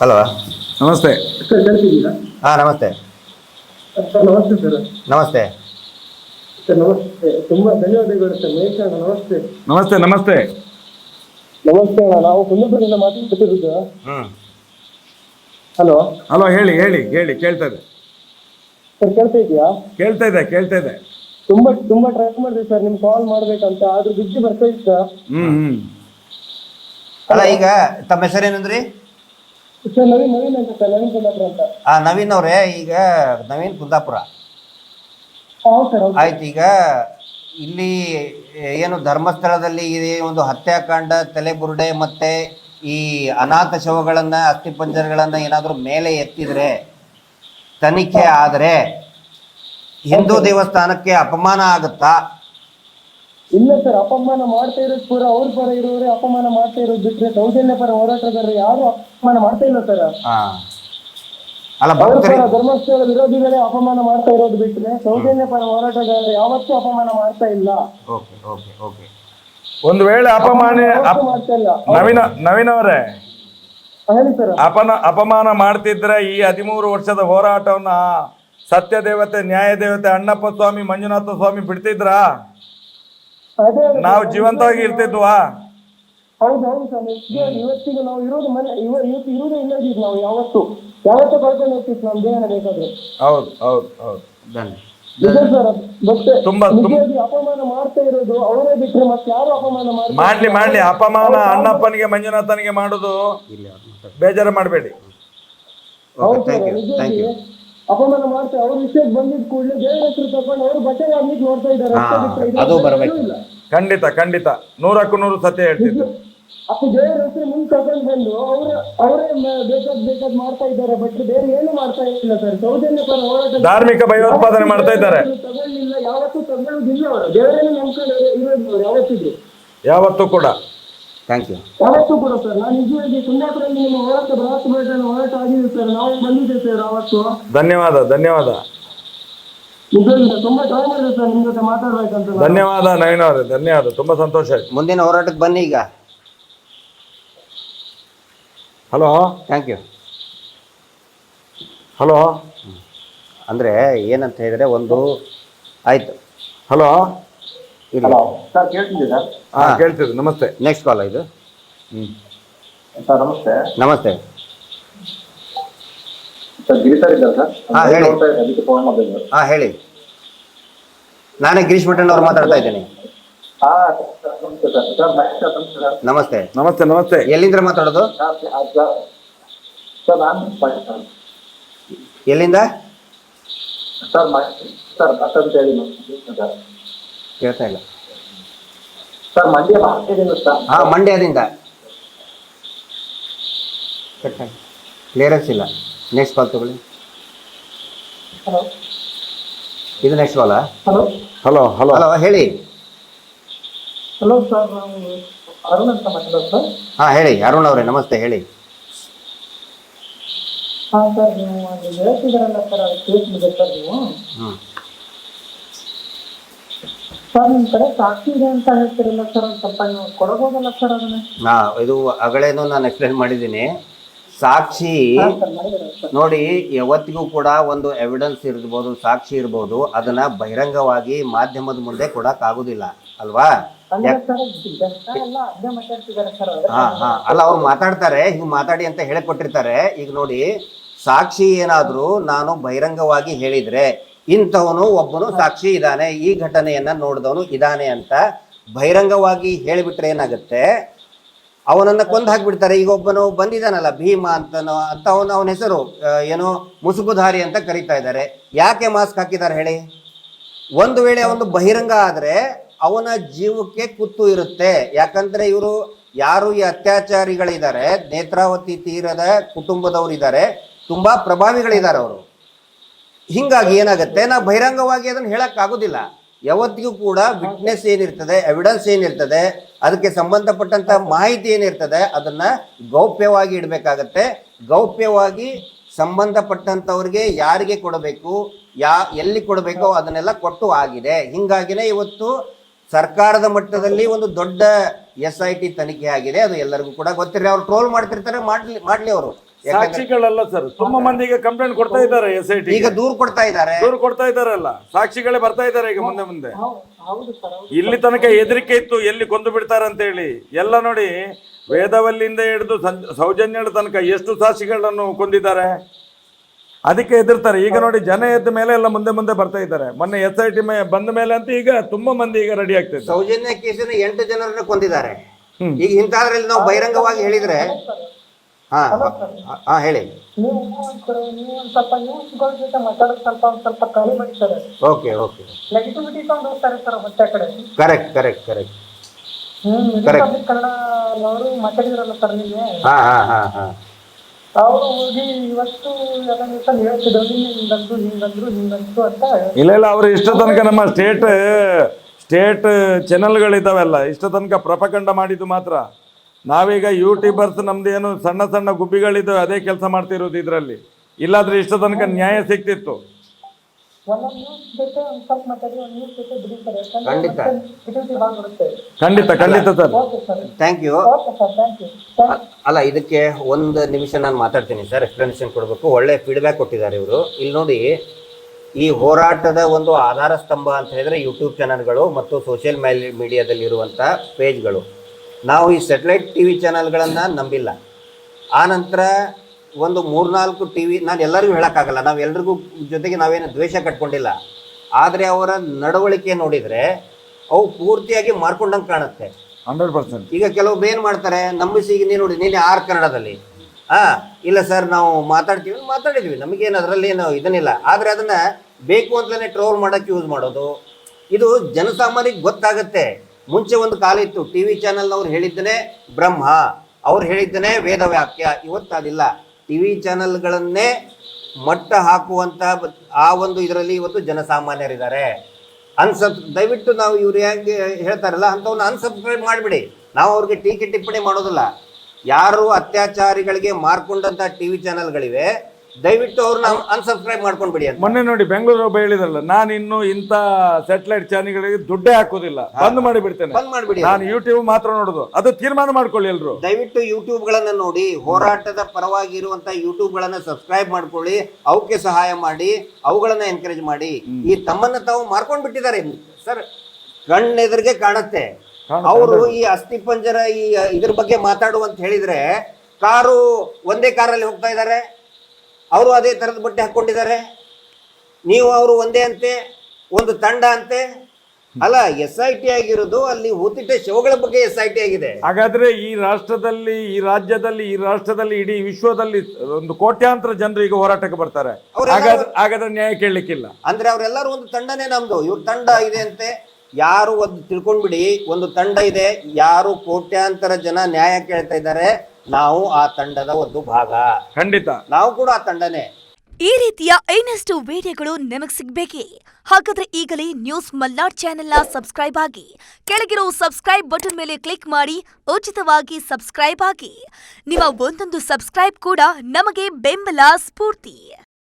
Hello. ನಮಸ್ತೆ. Sir ಕೇಳ್ತಿದ್ದೀರಾ? ಹಾಂ ನಮಸ್ತೆ. ಸರ್ ನಮಸ್ತೆ ಸರ್. ನಮಸ್ತೆ. ಸರ್ ನಮಸ್ತೆ. ತುಂಬಾ ಧನ್ಯವಾದಗಳು ಸರ್. ಮಹೇಶ್ ಅಣ್ಣ ನಮಸ್ತೆ. ನಮಸ್ತೆ ನಮಸ್ತೆ. ನಮಸ್ತೆ ಅಣ್ಣ ನಾವು ಕುಂದಾಪುರದಿಂದ ಮಾತಾಡ್ತಿರೋದು. ಹ್ಞೂ ಹಲೋ. ಹಲೋ ಹೇಳಿ ಹೇಳಿ ಹೇಳಿ ಕೇಳ್ತಾ ಇದೆ. ಸರ್ ಕೇಳ್ತಾ ಇದೆಯಾ? ಕೇಳ್ತಾ ಇದೆ ಕೇಳ್ತಾ ಇದೆ. ತುಂಬಾ ತುಂಬಾ ಟ್ರೈ ಮಾಡಿದೆ ಸರ್ ನಿಮ್ಗೆ ಕಾಲ್ ಮಾಡ್ಬೇಕಂತ. ಆದ್ರೂ ಬಿದ್ದು ಬರ್ತಾ ಇತ್ತ? ಹ್ಮ್ ಹ್ಮ್. ಅಲ್ಲ ಈಗ ತಮ್ಮ ಹೆಸರೇನಂದ್ರಿ? ಸರ್ ನವೀನ್ ನವೀನ್ ಅಂತ ಸರ್ ನವೀನ್ ಕುಂದಾಪುರ ಅಂತ. ಆ ನವೀನ್ ಅವರೇ ಈಗ ನವೀನ್ ಕುಂದಾಪುರ. ಹೌದು ಸರ್ ಹೌದು ಆಯ್ತು ಈಗ ಇಲ್ಲಿ ಏನು ಧರ್ಮಸ್ಥಳದಲ್ಲಿ ಇದೆ ಒಂದು ಹತ್ಯಾಕಾಂಡ ತಲೆಬುರುಡೆ ಮತ್ತೆ ಈ ಅನಾಥ ಶವಗಳನ್ನ ಅಸ್ಥಿಪಂಜರಗಳನ್ನ ಏನಾದರೂ ಮೇಲೆ ಎತ್ತಿದ್ರೆ ತನಿಖೆ ಆದರೆ ಹಿಂದೂ ದೇವಸ್ಥಾನಕ್ಕೆ ಅಪಮಾನ ಆಗುತ್ತಾ? ಇಲ್ಲ ಸರ್ ಅಪಮಾನ ಮಾಡ್ತಾ ಇರೋದು ಪೂರ ಅವ್ರ ಪರ ಇರೋರೇ ಅಪಮಾನ ಮಾಡ್ತಾ ಇರೋದು ಬಿಟ್ರೆ ಸೌಜನ್ಯ ಪರ ಹೋರಾಟಗಾರರು ಯಾರು ಅಪಮಾನ ಮಾಡ್ತಾ ಇಲ್ಲ ಸರ್. ಹಾ. ಅಲ್ಲ ಅವ್ರ ಭಕ್ತರಿ ಧರ್ಮಸ್ಥಳ ವಿರೋಧಿಗಳೇ ಅಪಮಾನ ಮಾಡ್ತಾ ಇರೋದು ಬಿಟ್ರೆ ಸೌಜನ್ಯ ಪರ ಹೋರಾಟಗಾರರು ಯಾವತ್ತೂ ಅಪಮಾನ ಮಾಡ್ತಾ ಇಲ್ಲ. Okay okay okay. ಒಂದು ವೇಳೆ ಅಪಮಾನ ಯಾವತ್ತೂ ಅಪ್- ಮಾಡ್ತಾ ಇಲ್ಲ. ನವೀನ ನವೀನ್ ಅವರೇ ಹೇಳಿ ಸರ್. ಅಪನ ಅಪಮಾನ ಮಾಡ್ತಿದ್ರೆ ಈ ಹದಿಮೂರು ವರ್ಷದ ಹೋರಾಟವನ್ನ ಸತ್ಯ ದೇವತೆ ನ್ಯಾಯ ದೇವತೆ ಅಣ್ಣಪ್ಪ ಸ್ವಾಮಿ ಮಂಜುನಾಥ ಸ್ವಾಮಿ ಬಿಡ್ತಿದ್ರಾ? ನಾವು ಜೀವಂತವಾಗಿ ಇರ್ತಿದ್ವಾ? ಹೌದು ಹೌದು ಸರ್ ಇವತ್ತಿಗೂ ನಾವು ಇರೋದು ಮನೆ ಇವ ಇವತ್ತು ಇರೋದೇ ಇಲ್ಲದಿದ್ದು ನಾವು ಯಾವತ್ತು. ಯಾವತ್ತೂ ಕಳ್ಕೊಂಡು ಹೋಗ್ತಿತ್ತು ನಮ್ಮ ದೇಹನ ಬೇಕಾದ್ರೆ. ಹೌದು ಹೌದು ಮತ್ತೆ ತುಂಬಾ- ಅಪಮಾನ ಮಾಡ್ತಾ ಇರೋದು ಅವರೇ ಬಿಟ್ರೆ ಮತ್ತೆ ಯಾರು ಅಪಮಾನ ಮಾಡ್ಲಿ ಮಾಡ್ಲಿ. ಅಪಮಾನ ಅಣ್ಣಪ್ಪನಿಗೆ ಮಂಜುನಾಥನಿಗೆ ಮಾಡುದು ಬೇಜಾರು ಮಾಡಬೇಡಿ. ಹೌದು ಥ್ಯಾಂಕ್ ಯು ಅಪಮಾನ ಮಾಡ್ತಾರೆ ಅವ್ರ ವಿಷಯಕ್ಕೆ ಬಂದಿದ್ ಕೂಡಲೇ ಬೇರೆ ಹೆಸರು ತಗೊಂಡು ಅವ್ರು ಬಟ್ಟೆ ಆಗ್ಲಿಕ್ಕೆ ನೋಡ್ತಾ ಇದ್ದಾರೆ. ಹಾ, ಅಷ್ಟೇ ಬಿಟ್ರೆ ಇದು ಅದು ಬರಬೇಕು ಬರ್ಬೇಕು. ಇಲ್ಲ. ಖಂಡಿತ ಖಂಡಿತ. ನೂರಕ್ಕೂ ನೂರು ಸತ್ಯ ಹೇಳ್ತಿದ್ರು ಅಪ್ಪ ಬೇರೆ ಹೆಸರು ಮುಂದೆ ತಗೊಂಡು ಬಂದು ಅವ್ರ ಅವರೇ ಬೇಕಾದ್ ಬೇಕಾದ್ ಮಾಡ್ತಾ ಇದ್ದಾರೆ ಬಟ್ ಬೇರೆ ಏನು ಮಾಡ್ತಾ ಇಲ್ಲ ಸರ್ ಸೌಜನ್ಯ ಪರ ಹೋರಾಟ ಧಾರ್ಮಿಕ ಭಯೋತ್ಪಾದನೆ ಮಾಡ್ತಾ ಇದ್ದಾರೆ. ತಗೊಳ್ಳಿಲ್ಲ ಯಾವತ್ತೂ ತಗೊಳ್ಳೋದಿಲ್ಲ ಅವರು. ಬೇರೆ ನಂಬ್ಕೊಂಡು ಇರೋದು ಅವ್ರು ಯಾವತ್ತಿದ್ರು. ಯಾವತ್ತೂ ಕೂಡ. ಥ್ಯಾಂಕ್ ಯು ಯಾವತ್ತೂ ಕೂಡ ಸರ್ ನಾನು ನಿಜವಾಗಿ ಕುಂದಾಪುರದಲ್ಲಿ ನಿಮ್ಮ ಹೋರಾಟ ಬೃಹತ್ ಬೇಟೆನ ಹೋರಾಟ ಆಗಿದೆ ಸರ್ ನಾವು ಬಂದಿದ್ದೆ ಸರ್ ಅವತ್ತು ಧನ್ಯವಾದ ಧನ್ಯವಾದ. ನಿಜವಾಗಿ ತುಂಬಾ ಸರ್ ನಿಮ್ ಜೊತೆ ಮಾತಾಡ್ಬೇಕಂತ ನಾನು. ಧನ್ಯವಾದ ನವೀನ್ ಅವರೇ ಧನ್ಯವಾದ ತುಂಬಾ ಸಂತೋಷ ಆಯ್ತು. ಮುಂದಿನ ಹೋರಾಟಕ್ಕೆ ಬನ್ನಿ ಈಗ. ಹಲೋ? Thank you hello? ಅಂದ್ರೆ ಏನಂತ ಹೇಳಿದ್ರೆ ಒಂದು ಆಯ್ತು. ಹಲೋ? ಇಲ್ಲ ಸರ್ ಕೇಳ್ತಿದ್ದೆ ಸರ್? ಹಾ. ಕೇಳ್ತಿದ್ರು ನಮಸ್ತೆ. ನೆಕ್ಸ್ಟ್ ಕಾಲ್ ಇದು? ಹ್ಮ್. ಸರ್ ನಮಸ್ತೆ. ನಮಸ್ತೆ. ಸರ್ ಗಿರಿಸರ್ ಇದ್ದಾರೆ ಸರ್. ಹಾ, ಹೇಳಿ. ಅದಕ್ಕೆ ಫೋನ್ ಮಾಡಿದ್ರು ಹಾಂ ಹೇಳಿ. ನಾನೇ ಗಿರೀಶ್ ಮಠನ್ ಅವ್ರು ಮಾತಾಡ್ತಾ ಇದ್ದೀನಿ. ಹಾ ನಮಸ್ತೆ ಸರ್. ಸರ್ ನಮಸ್ತೆ ನಮಸ್ತೆ ಸರ್. ನಮಸ್ತೆ. ನಮಸ್ತೆ ನಮಸ್ತೆ. ಎಲ್ಲಿಂದ ಮಾತಾಡೋದು? ಸರ್ ನಾನು ಎಲ್ಲಿಂದ? ಕೇಳ್ತಾ ಇಲ್ಲ. Sir Mandya sir. ಹಾಂ ಮಂಡ್ಯದಿಂದ. ಕ್ಲಿಯರೆನ್ಸ್ ಇಲ್ಲ. ನೆಕ್ಸ್ಟ್ ಬಾಲ್ ತಗೊಳ್ಳಿ. ಹಲೋ ಇದು ನೆಕ್ಸ್ಟ್ ಕಾಲಾ ಹಲೋ ಹಲೋ ಹಲೋ ಹಲೋ ಹೇಳಿ. ಹಲೋ ಸರ್ ಅರುಣ್ ಅಂತ ಮಾತಾಡೋದು ಸರ್ ಹಾಂ ಹೇಳಿ. ಅರುಣ್ ಅವರೇ ನಮಸ್ತೆ ಹೇಳಿ. ಹಾಂ ಸರ್ ನೀವು ಅದು ಹೇಳ್ತಿದ್ದೀರಲ್ಲ ಸರ್ ಅದು ಕೇಳ್ತಿದ್ದೆ ಸರ್ ನೀವು. ಹ್ಞೂ ಸರ್ ನಿಮ್ಮ ಕಡೆ ಸಾಕ್ಷಿ ಇದೆ ಅಂತ ಹೇಳ್ತಿರಲ್ಲ ಸರ್ ಒಂದು ಸ್ವಲ್ಪ ನೀವು ಕೊಡಬಹುದಲ್ಲ ಸರ್ ಅದನ್ನ? ನಾ ಇದು ಅಗಳೇನು ನಾನು ಎಕ್ಸ್ಪ್ಲೇನ್ ಮಾಡಿದ್ದೀನಿ. ಸಾಕ್ಷಿ ಹಾಂ ನೋಡಿ ಯಾವತ್ತಿಗೂ ಕೂಡ ಒಂದು ಎವಿಡೆನ್ಸ್ ಇರ್ಬೋದು ಸಾಕ್ಷಿ ಇರ್ಬೋದು ಅದನ್ನ ಬಹಿರಂಗವಾಗಿ ಮಾಧ್ಯಮದ ಮುಂದೆ ಆಗುದಿಲ್ಲ ಅಲ್ವಾ? ಹಾ ಹಾ. ಅಲ್ಲ ಅವ್ರು ಮಾತಾಡ್ತಾರೆ ಹಿಂಗ್ ಮಾತಾಡಿ ಅಂತ ಹೇಳಿಕೊಟ್ಟಿರ್ತಾರೆ. ಈಗ ನೋಡಿ ಸಾಕ್ಷಿ ಏನಾದ್ರೂ ನಾನು ಬಹಿರಂಗವಾಗಿ ಹೇಳಿದ್ರೆ ಇಂಥವನು ಒಬ್ಬನು ಸಾಕ್ಷಿ ಇದ್ದಾನೆ, ಈ ಘಟನೆಯನ್ನ ನೋಡಿದವನು ಇದ್ದಾನೆ ಅಂತ ಬಹಿರಂಗವಾಗಿ ಹೇಳಿಬಿಟ್ರೆ ಏನಾಗುತ್ತೆ? ಅವನನ್ನ ಕೊಂದು ಹಾಕ್ಬಿಡ್ತಾರೆ. ಈಗ ಒಬ್ಬನು ಬಂದಿದ್ದಾನಲ್ಲ, ಭೀಮ ಅಂತನೋ ಅಂತ ಅವನು ಅವನ ಹೆಸರು ಏನೋ ಮುಸುಕುಧಾರಿ ಅಂತ ಕರೀತಾ ಇದ್ದಾರೆ. ಯಾಕೆ ಮಾಸ್ಕ್ ಹಾಕಿದ್ದಾರೆ ಹೇಳಿ? ಒಂದು ವೇಳೆ ಅವನು ಬಹಿರಂಗ ಆದ್ರೆ ಅವನ ಜೀವಕ್ಕೆ ಕುತ್ತು ಇರುತ್ತೆ. ಯಾಕಂದ್ರೆ ಇವರು ಯಾರು ಈ ಅತ್ಯಾಚಾರಿಗಳಿದ್ದಾರೆ, ನೇತ್ರಾವತಿ ತೀರದ ಕುಟುಂಬದವರು ಇದ್ದಾರೆ ತುಂಬಾ ಪ್ರಭಾವಿಗಳಿದ್ದಾರೆ ಅವರು. ಹಿಂಗಾಗಿ ಏನಾಗುತ್ತೆ? ನಾವು ಬಹಿರಂಗವಾಗಿ ಅದನ್ನು ಹೇಳೋಕ್ಕಾಗೋದಿಲ್ಲ. ಯಾವತ್ತಿಗೂ ಕೂಡ ವಿಟ್ನೆಸ್ ಏನಿರ್ತದೆ ಎವಿಡೆನ್ಸ್ ಏನಿರ್ತದೆ, ಅದಕ್ಕೆ ಸಂಬಂಧಪಟ್ಟಂತ ಮಾಹಿತಿ ಏನಿರ್ತದೆ, ಅದನ್ನ ಗೌಪ್ಯವಾಗಿ ಇಡಬೇಕಾಗತ್ತೆ. ಗೌಪ್ಯವಾಗಿ ಸಂಬಂಧಪಟ್ಟಂಥವ್ರಿಗೆ ಯಾರಿಗೆ ಕೊಡಬೇಕು, ಯಾ, ಎಲ್ಲಿ ಕೊಡಬೇಕೋ ಅದನ್ನೆಲ್ಲ ಕೊಟ್ಟು ಆಗಿದೆ. ಹಿಂಗಾಗಿನೇ ಇವತ್ತು ಸರ್ಕಾರದ ಮಟ್ಟದಲ್ಲಿ ಒಂದು ದೊಡ್ಡ ಎಸ್ ಐ ಟಿ ತನಿಖೆ ಆಗಿದೆ. ಅದು ಎಲ್ಲರಿಗೂ ಕೂಡ ಗೊತ್ತಿರಲಿ. ಅವ್ರು ಟ್ರೋಲ್ ಮಾಡ್ತಿರ್ತಾರೆ, ಮಾಡಲಿ, ಮಾಡ್ಲಿ ಅವರು. ಸಾಕ್ಷಿಗಳಲ್ಲ ಸರ್ ತುಂಬಾ ಮಂದಿ ಈಗ ಕಂಪ್ಲೇಂಟ್ ಕೊಡ್ತಾ ಇದ್ದಾರೆ ಎಸ್ ಐ ಟಿ ಈಗ ದೂರು ಕೊಡ್ತಾ ಇದ್ದಾರೆ. ದೂರು ಕೊಡ್ತಾ ಇದ್ದಾರಲ್ಲ. ಸಾಕ್ಷಿಗಳೇ ಬರ್ತಾ ಇದ್ದಾರೆ ಈಗ ಮುಂದೆ ಮುಂದೆ. ಹೌದು ಸರ್ ಹೌದು ಇಲ್ಲಿ ತನಕ ಹೆದರಿಕೆ ಇತ್ತು ಎಲ್ಲಿ ಕೊಂದು ಬಿಡ್ತಾರೆ ಅಂತ ಹೇಳಿ. ಎಲ್ಲ ನೋಡಿ ವೇದವಲ್ಲಿಂದ ಹಿಡಿದು ಸೌಜನ್ಯಳ ಸೌಜನ್ಯದ ತನಕ ಎಷ್ಟು ಸಾಕ್ಷಿಗಳನ್ನು ಕೊಂದಿದ್ದಾರೆ. ಅದಕ್ಕೆ ಹೆದರ್ತಾರೆ. ಈಗ ನೋಡಿ ಜನ ಎದ್ದ ಮೇಲೆ ಎಲ್ಲ ಮುಂದೆ ಮುಂದೆ ಬರ್ತಾ ಇದ್ದಾರೆ. ಮೊನ್ನೆ ಎಸ್ ಐ ಟಿ ಬಂದ ಮೇಲೆ ಅಂತ ಈಗ ತುಂಬಾ ಮಂದಿ ಈಗ ರೆಡಿ ಆಗ್ತದೆ ಸೌಜನ್ಯ ಕೇಸಿನ ಎಂಟು ಜನರನ್ನು ಕೊಂದಿದ್ದಾರೆ. ಈಗ ಇಂತಹದ್ರಲ್ಲಿ ನಾವು ಬಹಿರಂಗವಾಗಿ ಹೇಳಿದ್ರೆ ಹಾ ಹಾ ಹೇಳಿ. ನೀವು ನೀವು ಸ್ವಲ್ಪ ನ್ಯೂಸ್ಗಳ ಜೊತೆ ಮಾತಾಡೋದು ಸ್ವಲ್ಪ ಒಂದ್ ಸ್ವಲ್ಪ ಕಮ್ಮಿ ಮಾಡಿ ಸರ್. Okay okay. ನೆಗೆಟಿವಿಟಿ ತಗೊಂಡು ಹೋಗ್ತಾರೆ ಸರ್ ಮತ್ತೆ ಕಡೆ. Correct correct correct. ಕನ್ನಡ ಅವರು ಮಾತಾಡಿದ್ರಲ್ಲ ಸರ್ ನಿಮಗೆ? ಹಾ ಹಾ ಹಾ ಹಾ. ಅವರು ಹೋಗಿ ಇವತ್ತು ಸರ್ ಹೇಳ್ತಿದ್ರು ಹಿಂಗಂದ್ರು ಹಿಂಗಂದ್ರು ಹಿಂಗಂದ್ರು ಅಂತ. ಇಲ್ಲ ಇಲ್ಲ ಅವರು ಇಷ್ಟ ತನಕ ನಮ್ಮ ಸ್ಟೇಟ್ ಸ್ಟೇಟ್ ಚಾನೆಲ್ಗಳಿದಾವೆಲ್ಲ ಇಷ್ಟ ತನಕ ಪ್ರಪಖಂಡ ಮಾಡಿದ್ದು ಮಾತ್ರ. ನಾವೀಗ ಯೂಟ್ಯೂಬರ್ಸ್ ನಮ್ದು ಏನು ಸಣ್ಣ ಸಣ್ಣ ಗುಬ್ಬಿಗಳಿದ್ದಾವೆ ಅದೇ ಕೆಲಸ ಮಾಡ್ತಿರೋದು ಇದರಲ್ಲಿ. ಇಲ್ಲಾದ್ರೆ ಇಷ್ಟ ತನಕ ನ್ಯಾಯ ಸಿಗ್ತಿತ್ತು. ಖಂಡಿತ. ಖಂಡಿತ ಖಂಡಿತ ಸರ್. ಥ್ಯಾಂಕ್ ಯು ಅಲ್ಲ ಇದಕ್ಕೆ ಒಂದು ನಿಮಿಷ ನಾನು ಮಾತಾಡ್ತೀನಿ ಸರ್ ಎಕ್ಸ್ಪ್ಲನೇಷನ್ ಕೊಡಬೇಕು. ಒಳ್ಳೆ ಫೀಡ್ಬ್ಯಾಕ್ ಕೊಟ್ಟಿದ್ದಾರೆ ಇವರು. ಇಲ್ಲಿ ನೋಡಿ ಈ ಹೋರಾಟದ ಒಂದು ಆಧಾರ ಸ್ತಂಭ ಅಂತ ಹೇಳಿದ್ರೆ ಯೂಟ್ಯೂಬ್ ಚಾನಲ್ಗಳು ಮತ್ತು ಸೋಷಿಯಲ್ ಮೀಡಿಯಾದಲ್ಲಿರುವಂಥ ಪೇಜ್ಗಳು ನಾವು ಈ ಸೆಟಲೈಟ್ ಟಿ ವಿ ಚಾನಲ್ಗಳನ್ನು ನಂಬಿಲ್ಲ. ಆನಂತರ ನಂತರ ಒಂದು ಮೂರ್ನಾಲ್ಕು ಟಿ ವಿ ನಾನು ಎಲ್ಲರಿಗೂ ಹೇಳೋಕ್ಕಾಗಲ್ಲ ನಾವು ಎಲ್ರಿಗೂ ಜೊತೆಗೆ ನಾವೇನು ದ್ವೇಷ ಕಟ್ಕೊಂಡಿಲ್ಲ. ಆದರೆ ಅವರ ನಡವಳಿಕೆ ನೋಡಿದರೆ ಅವು ಪೂರ್ತಿಯಾಗಿ ಮಾರ್ಕೊಂಡಂಗೆ ಕಾಣುತ್ತೆ. Hundred percent. ಈಗ ಕೆಲವೊಬ್ರು ಏನು ಮಾಡ್ತಾರೆ ನಂಬಿಸಿ ಈಗ ನೀನು ನೋಡಿ ನೀನೇ ಆರ್ ಕನ್ನಡದಲ್ಲಿ. ಹಾಂ ಇಲ್ಲ ಸರ್ ನಾವು ಮಾತಾಡ್ತೀವಿ ಮಾತಾಡಿದ್ವಿ. ನಮಗೇನು ಅದರಲ್ಲಿ ಏನು ಇದನ್ನಿಲ್ಲ. ಆದರೆ ಅದನ್ನು ಬೇಕು ಅಂತಲೇ ಟ್ರೋಲ್ ಮಾಡೋಕ್ಕೆ ಯೂಸ್ ಮಾಡೋದು. ಇದು ಜನಸಾಮಾನ್ಯರಿಗೆ ಗೊತ್ತಾಗುತ್ತೆ. ಮುಂಚೆ ಒಂದು ಕಾಲ ಇತ್ತು. ಟಿ ವಿ ಚಾನಲ್ನವ್ರು ಹೇಳಿದ್ದನೇ ಬ್ರಹ್ಮ, ಅವ್ರು ಹೇಳಿದ್ದನೇ ಇವತ್ತು ಅದಿಲ್ಲ. ಟಿ ವಿ ಚಾನಲ್ಗಳನ್ನೇ ಮಟ್ಟ ಹಾಕುವಂತಹ ಆ ಒಂದು ಇದರಲ್ಲಿ ಇವತ್ತು ಜನಸಾಮಾನ್ಯರಿದ್ದಾರೆ. ಅನ್ಸಬ್ ದಯವಿಟ್ಟು ನಾವು ಇವ್ರು ಹೇಗೆ ಹೇಳ್ತಾರಲ್ಲ ಅಂಥವನ್ನ ಅನ್ಸಬ್ಸ್ಕ್ರೈಬ್ ಮಾಡಿಬಿಡಿ. ನಾವು ಅವ್ರಿಗೆ ಟೀಕೆ ಟಿಪ್ಪಣಿ ಮಾಡೋದಿಲ್ಲ. ಯಾರು ಅತ್ಯಾಚಾರಿಗಳಿಗೆ ಮಾರ್ಕೊಂಡಂತ ಟಿ ವಿ ಚಾನಲ್ಗಳಿವೆ ದಯವಿಟ್ಟು ಅವ್ರನ್ನ ಅನ್ಸಬ್ಸ್ಕ್ರೈಬ್ ಮಾಡ್ಕೊಂಡ್ಬಿಡಿ ಅಂತ. ಮೊನ್ನೆ ನೋಡಿ ಬೆಂಗಳೂರು ಒಬ್ಬ ಹೇಳಿದಲ್ಲ ನಾನು ಇನ್ನು ಇಂಥ ಸ್ಯಾಟಲೈಟ್ ಚಾನೆಲ್ಗಳಿಗೆ ದುಡ್ಡೇ ಹಾಕೋದಿಲ್ಲ. ಬಂದ್ ಮಾಡಿ ಬಿಡ್ತೇನೆ ಬಂದ್ ಮಾಡಿಬಿಡಿ ನಾನು ಯೂಟ್ಯೂಬ್ ಮಾತ್ರ ನೋಡುದು. ಅದು ತೀರ್ಮಾನ ಮಾಡ್ಕೊಳ್ಳಿ ಎಲ್ರು. ದಯವಿಟ್ಟು ಯೂಟ್ಯೂಬ್ ಗಳನ್ನ ನೋಡಿ ಹೋರಾಟದ ಪರವಾಗಿ ಇರುವಂತ ಯೂಟ್ಯೂಬ್ ಗಳನ್ನ ಸಬ್ಸ್ಕ್ರೈಬ್ ಮಾಡ್ಕೊಳ್ಳಿ ಅವಕ್ಕೆ ಸಹಾಯ ಮಾಡಿ ಅವುಗಳನ್ನ ಎನ್ಕರೇಜ್ ಮಾಡಿ. ಈ ತಮ್ಮನ್ನ ತಾವು ಮಾರ್ಕೊಂಡ್ ಬಿಟ್ಟಿದ್ದಾರೆ. ಸರ್ ಕಣ್ಣೆದುರಿಗೆ ಕಾಣುತ್ತೆ. ಕಾಣುತ್ತೆ, ಅವರು ಈ ಅಸ್ಥಿ ಪಂಜರ ಈ ಇದ್ರ ಬಗ್ಗೆ ಮಾತಾಡುವಂತ ಹೇಳಿದ್ರೆ ಕಾರು ಒಂದೇ ಕಾರಲ್ಲಿ ಹೋಗ್ತಾ ಇದ್ದಾರೆ. ಅವರು ಅದೇ ಥರದ ಬಟ್ಟೆ ಹಾಕ್ಕೊಂಡಿದ್ದಾರೆ ನೀವು ಅವರು ಒಂದೇ ಅಂತೆ ಒಂದು ತಂಡ ಅಂತೆ. ಅಲ್ಲ ಎಸ್ ಐ ಟಿ ಆಗಿರೋದು ಅಲ್ಲಿ ಹೂತಿಟ್ಟ ಶವಗಳ ಬಗ್ಗೆ ಎಸ್ ಐ ಟಿ ಆಗಿದೆ. ಹಾಗಾದ್ರೆ ಈ ರಾಷ್ಟ್ರದಲ್ಲಿ ಈ ರಾಜ್ಯದಲ್ಲಿ ಈ ರಾಷ್ಟ್ರದಲ್ಲಿ ಇಡೀ ವಿಶ್ವದಲ್ಲಿ ಒಂದು ಕೋಟ್ಯಾಂತರ ಜನರು ಈಗ ಹೋರಾಟಕ್ಕೆ ಬರ್ತಾರೆ. ಹಾಗಾದ್ರೆ ನ್ಯಾಯ ಕೇಳಲಿಕ್ಕಿಲ್ಲ. ಅಂದ್ರೆ ಅವರೆಲ್ಲರೂ ಒಂದು ತಂಡನೇ ನಮ್ದು. ಇವ್ರ ತಂಡ ಇದೆ ಅಂತೆ. ಯಾರು ಒಂದು ತಿಳ್ಕೊಂಡ್ಬಿಡಿ ಒಂದು ತಂಡ ಇದೆ. ಯಾರು ಕೋಟ್ಯಾಂತರ ಜನ ನ್ಯಾಯ ಕೇಳ್ತಾ ಇದ್ದಾರೆ. ನಾವು ಆ ತಂಡದ ಒಂದು ಭಾಗ. ಖಂಡಿತ. ನಾವು ಕೂಡ ಆ ತಂಡನೇ. ಈ ರೀತಿಯ ಇನ್ನಷ್ಟು ವಿಡಿಯೋಗಳು ನಿಮಗೆ ಸಿಗ್ಬೇಕೆ? ಹಾಗಾದ್ರೆ ಈಗಲೇ ನ್ಯೂಸ್ ಮಲ್ನಾಡ್ ಚಾನೆಲ್ನ ಸಬ್ಸ್ಕ್ರೈಬ್ ಆಗಿ ಕೆಳಗಿರೋ ಸಬ್ಸ್ಕ್ರೈಬ್ ಬಟನ್ ಮೇಲೆ ಕ್ಲಿಕ್ ಮಾಡಿ ಉಚಿತವಾಗಿ ಸಬ್ಸ್ಕ್ರೈಬ್ ಆಗಿ. ನಿಮ್ಮ ಒಂದೊಂದು ಸಬ್ಸ್ಕ್ರೈಬ್ ಕೂಡ ನಮಗೆ ಬೆಂಬಲ ಸ್ಫೂರ್ತಿ.